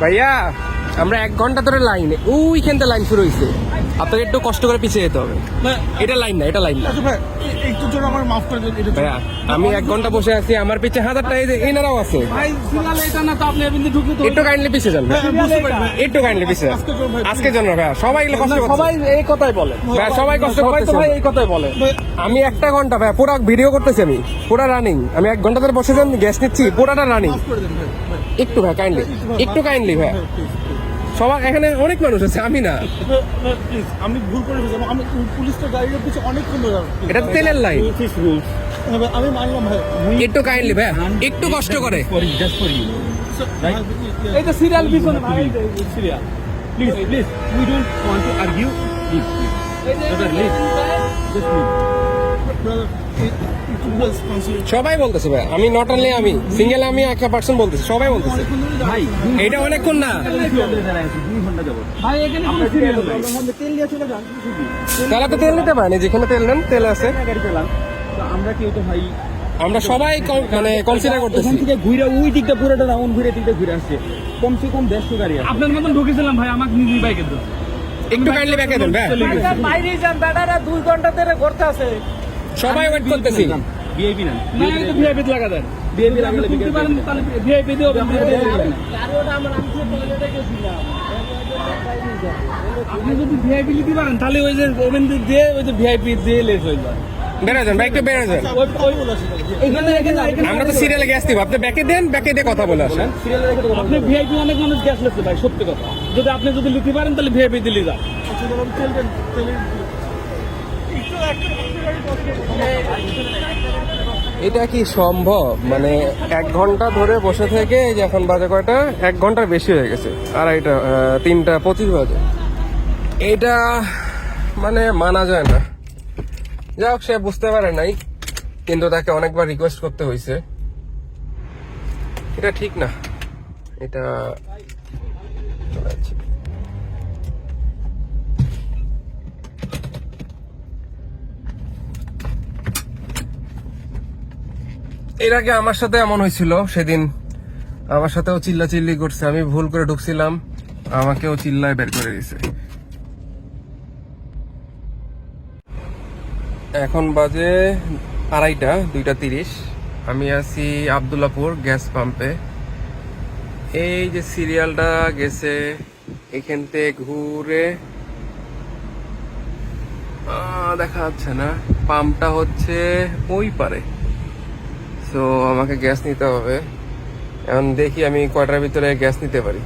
ভাইয়া আমরা এক ঘণ্টা ধরে লাইনে ওইখান থেকে লাইন শুরু হয়েছে আপনাকে একটু কষ্ট করে পিছিয়ে যেতে হবে। এটা লাইন না এটা লাইন না। আচ্ছা ভাই এ- একটু জন্য আমার মাফ করে ভাইয়া আমি এক ঘণ্টা বসে আছি আমার পিছিয়ে হাজারটা এই যে এনারাও আছে। ভাই একটু কাইন্ডলি পিছিয়ে যান। ভাই। হ্যাঁ, ভাই। একটু কাইন্ডলি পিছিয়ে আজকের জন্য ভাই, ভাইয়া সবাই কষ্ট সবাই এই কথাই বলে। ভাইয়া সবাই কষ্ট করতেছে। ভাই এই কথাই বলে। আমি একটা ঘণ্টা ভাইয়া পুরো ভিডিও করতেছি আমি পুরো রানিং আমি এক ঘণ্টা ধরে বসে যান গ্যাস নিচ্ছি পুরাটা রানিং করে ভাই ভাই। একটু ভাই কাইন্ডলি একটু কাইন্ডলি ভাইয়া। ভাই। সবার এখানে অনেক মানুষ আছে আমি না। ভাই, ভাই, আমি ভুল করে ফেলছি আমি পুলিশটা গাড়ির পিছনে ধরে এটা তেলের লাইন হ্যাঁ, আমি মানলাম ভাই একটু কাইন্ডলি ভাইয়া একটু কষ্ট করে। ভাই, তো সিরিয়াল পিছনে ভাই serial please, we don't want to argue. Leave, please. Brother, leave. সবাই বলতেছে ভাই আমি নট অনলি আমি সিঙ্গেল আমি একটা পার্সন বলতেছি সবাই বলতেছে। ভাই এটা অনেকক্ষণ না। দুই ঘণ্টা যাব ভাই এখানে কোনো সিরিয়াল নাই। তেল দিয়ে চলে যান। তাহলে তো তেল নিতে পারেনি যেখানে তেল নেন তেল আছে। আমরা কেউ তো ভাই আমরা সবাই মানে কনসিডার করতেছি এখান থেকে ঘুরে ওই দিকটা পুরোটা রাউন্ড ঘুরে দিকটা ঘুরে আসছে। কমসে কম দেড়শো গাড়ি আপনার মতন ঢুকেছিলাম ভাই আমাকে নিজেই বাইকে একটু কাইন্ডলি ব্যাকে দেন ভাই। বাইরে যান বেটারা দুই ঘণ্টা ধরে ঘুরতে আছে সবাই ওয়েট করতেছি ভিআইপি না ভিআইপি লাগা দেন আপনি লাগালে ভিআইপি দিও আপনি যদি ভিআইপি নিতে পারেন তাহলে ওই যে ওভেন দিয়ে ওই যে ভিআইপি দিয়ে লেস হয়ে যায় যান যান এখানে এখানে আমরা তো সিরিয়ালে গ্যাস দিব আপনি ব্যাকে দেন ব্যাকে দিয়ে কথা বলে আসেন আপনি ভিআইপি অনেক মানুষ গ্যাস ভাই সত্যি কথা যদি আপনি যদি নিতে পারেন তাহলে ভিআইপি দিলে যান আচ্ছা, দাদা, তেল দেন, তেলের- একটু একটা- একটা গাড়ি কষ্ট করে- এটা কি সম্ভব? মানে এক ঘণ্টা ধরে বসে থেকে যে এখন বাজে কয়টা? এক ঘণ্টার বেশি হয়ে গেছে। আড়াইটা আহ, তিনটা পঁচিশ বাজে। এটা মানে মানা যায় না। যাই হোক সে বুঝতে পারে নাই কিন্তু তাকে অনেকবার রিকোয়েস্ট করতে হয়েছে এটা ঠিক না। এটা এর আগে আমার সাথে এমন হয়েছিল, সেদিন আমার সাথেও চিল্লা চিল্লি করছে, আমি ভুল করে ঢুকছিলাম, আমাকেও চিল্লায় বের করে দিয়েছে এখন বাজে আড়াইটা, দুইটা তিরিশ। আমি আছি আবদুল্লাপুর গ্যাস পাম্পে। এই যে সিরিয়ালটা গেছে, এখান থেকে ঘুরে দেখা যাচ্ছে না। পাম্পটা হচ্ছে ওই পারে। সো আমাকে গ্যাস নিতে হবে। এখন দেখি আমি কয়টার ভিতরে গ্যাস নিতে পারি।